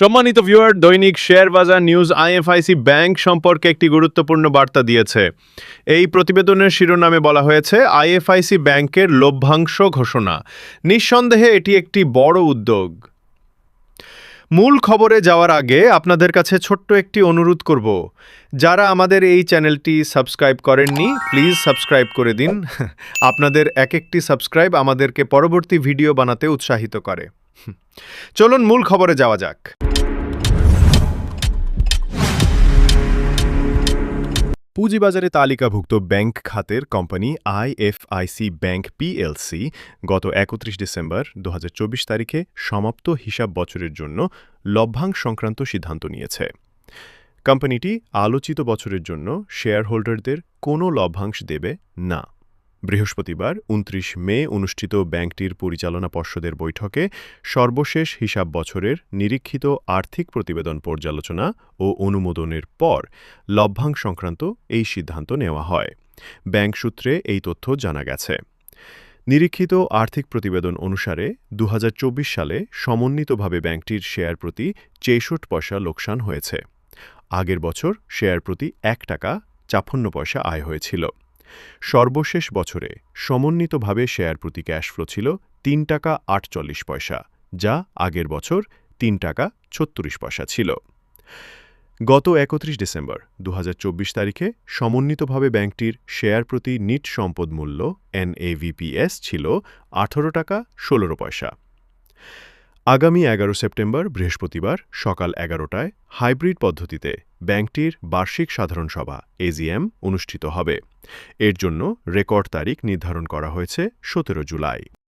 সম্মানিত ভিউয়ার দৈনিক শেয়ার বাজার নিউজ আইএফআইসি ব্যাংক সম্পর্কে একটি গুরুত্বপূর্ণ বার্তা দিয়েছে। এই প্রতিবেদনের শিরোনামে বলা হয়েছে আইএফআইসি ব্যাংকের লভ্যাংশ ঘোষণা। নিঃসন্দেহে এটি একটি বড় উদ্যোগ। মূল খবরে যাওয়ার আগে আপনাদের কাছে ছোট্ট একটি অনুরোধ করব। যারা আমাদের এই চ্যানেলটি সাবস্ক্রাইব করেননি প্লিজ সাবস্ক্রাইব করে দিন। আপনাদের এক একটি সাবস্ক্রাইব আমাদেরকে পরবর্তী ভিডিও বানাতে উৎসাহিত করে। চলুন মূল খবরে যাওয়া যাক। পুঁজিবাজারে তালিকাভুক্ত ব্যাংক খাতের কোম্পানি আইএফআইসি ব্যাংক পিএলসি গত একত্রিশ ডিসেম্বর দু হাজার চব্বিশ তারিখে সমাপ্ত হিসাব বছরের জন্য লভ্যাংশ সংক্রান্ত সিদ্ধান্ত নিয়েছে। কোম্পানিটি আলোচিত বছরের জন্য শেয়ারহোল্ডারদের কোনো লভ্যাংশ দেবে না। বৃহস্পতিবার, উনত্রিশ মে, অনুষ্ঠিত ব্যাংকটির পরিচালনা পর্ষদের বৈঠকে সর্বশেষ হিসাব বছরের নিরীক্ষিত আর্থিক প্রতিবেদন পর্যালোচনা ও অনুমোদনের পর লভ্যাংশ সংক্রান্ত এই সিদ্ধান্ত নেওয়া হয়। ব্যাংক সূত্রে এই তথ্য জানা গেছে। নিরীক্ষিত আর্থিক প্রতিবেদন অনুসারে দু হাজার চব্বিশ সালে সমন্বিতভাবে ব্যাংকটির শেয়ার প্রতি চেষট্টি পয়সা লোকসান হয়েছে। আগের বছর শেয়ার প্রতি এক টাকা চাপ্পান্ন পয়সা আয় হয়েছিল। সর্বশেষ বছরে সমন্বিতভাবে শেয়ার প্রতি ক্যাশ ফ্লো ছিল তিন টাকা আটচল্লিশ পয়সা, যা আগের বছর তিন টাকা ছত্রিশ পয়সা ছিল। গত একত্রিশ ডিসেম্বর দু হাজার চব্বিশ তারিখে সমন্বিতভাবে ব্যাংকটির শেয়ার প্রতি নিট সম্পদ মূল্য, এনএভিপিএস, ছিল আঠারো টাকা ষোলো পয়সা। আগামী এগারো সেপ্টেম্বর বৃহস্পতিবার সকাল এগারোটায় হাইব্রিড পদ্ধতিতে ব্যাংকটির বার্ষিক সাধারণ সভা এজিএম অনুষ্ঠিত হবে। এর জন্য রেকর্ড তারিখ নির্ধারণ করা হয়েছে সতেরো জুলাই।